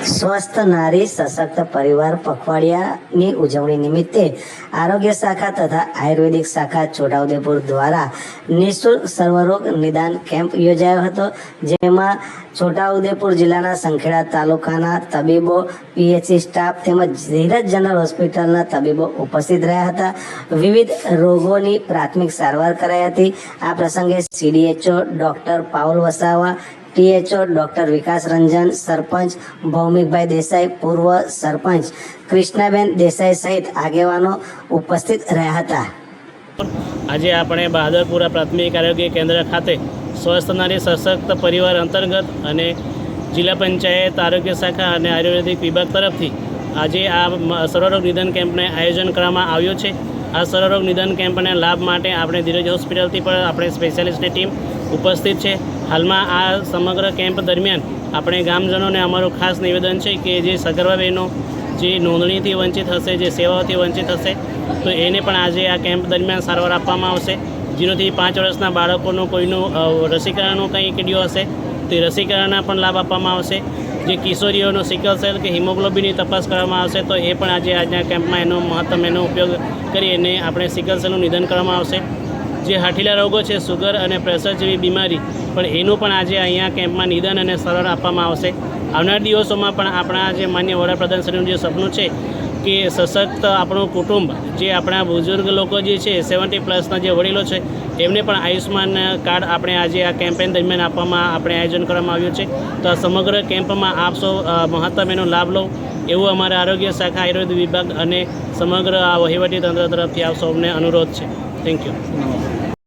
સ્વસ્થ નારી, સશક્ત પરિવાર, પખવાડિયાની ઉજવણી નિમિત્તે આરોગ્ય શાખા તથા આયુર્વેદિક શાખા છોટાઉદેપુર દ્વારા નિઃશુલ્ક સર્વરોગ નિદાન કેમ્પ યોજાયો હતો, જેમાં છોટાઉદેપુર જિલ્લાના સંખેડા તાલુકાના તબીબો, પીએચસી સ્ટાફ તેમજ ધીરજ જનરલ હોસ્પિટલના તબીબો ઉપસ્થિત રહ્યા હતા. વિવિધ રોગોની પ્રાથમિક સારવાર કરાઈ હતી. આ પ્રસંગે CDHO doctor Paul Vasava THO doctor Vikas Ranjan, સરપંચ ભૌમિકભાઈ દેસાઈ, પૂર્વ સરપંચ કૃષ્ણાબેન દેસાઈ સહિત આગેવાનો ઉપસ્થિત રહ્યા હતા. આજે આપણે બહાદરપુરા પ્રાથમિક આરોગ્ય કેન્દ્ર ખાતે સ્વસ્થ નારી સશક્ત પરિવાર અંતર્ગત અને જિલ્લા પંચાયત આરોગ્ય શાખા અને આયુર્વેદિક વિભાગ તરફથી આજે આ સર્વરોગ નિદાન કેમ્પને આયોજન કરવામાં આવ્યું છે. આ સર્વરોગ નિદાન કેમ્પને લાભ માટે આપણે ધીરજ હોસ્પિટલથી પણ આપણે સ્પેશિયાલિસ્ટની ટીમ ઉપસ્થિત છે. હાલમાં આ સમગ્ર કેમ્પ દરમિયાન આપણે ગામજનોને અમારું ખાસ નિવેદન છે કે જે સગર્ભા જે નોંધણીથી વંચિત હશે, જે સેવાઓથી વંચિત હશે, તો એને પણ આજે આ કેમ્પ દરમિયાન સારવાર આપવામાં આવશે. જેનાથી પાંચ વર્ષના બાળકોનું કોઈનું રસીકરણનું કંઈ કીડ્યું હશે, તે રસીકરણના પણ લાભ આપવામાં આવશે. જે કિશોરીઓનો સિકલ સેલ કે હિમોગ્લોબિનની તપાસ કરવામાં આવશે, તો એ પણ આજે આજના કેમ્પમાં એનો મહત્તમ એનો ઉપયોગ કરી અને આપણે સિકલ સેલનું નિધન કરવામાં આવશે. જે હાઠીલા રોગો છે સુગર અને પ્રેશર જેવી બીમારી, પણ એનું પણ આજે અહીંયા કેમ્પમાં નિદાન અને સરળ આપવામાં આવશે. આવનાર દિવસોમાં પણ આપણા જે માન્ય વડાપ્રધાનશ્રીનું જે સપનું છે કે સશક્ત આપણું કુટુંબ, જે આપણા બુઝુર્ગ લોકો જે છે સેવન્ટી પ્લસના જે વડીલો છે, એમને પણ આયુષ્માન કાર્ડ આપણે આજે આ કેમ્પેન દરમિયાન આપવામાં, આપણે આયોજન કરવામાં આવ્યું છે. તો આ સમગ્ર કેમ્પમાં આપ સૌ મહત્તમ એનો લાભ લો. એવું અમારા આરોગ્ય શાખા આયુર્વેદ વિભાગ અને સમગ્ર આ વહીવટી તંત્ર તરફથી આપ સૌને અનુરોધ છે. Thank you.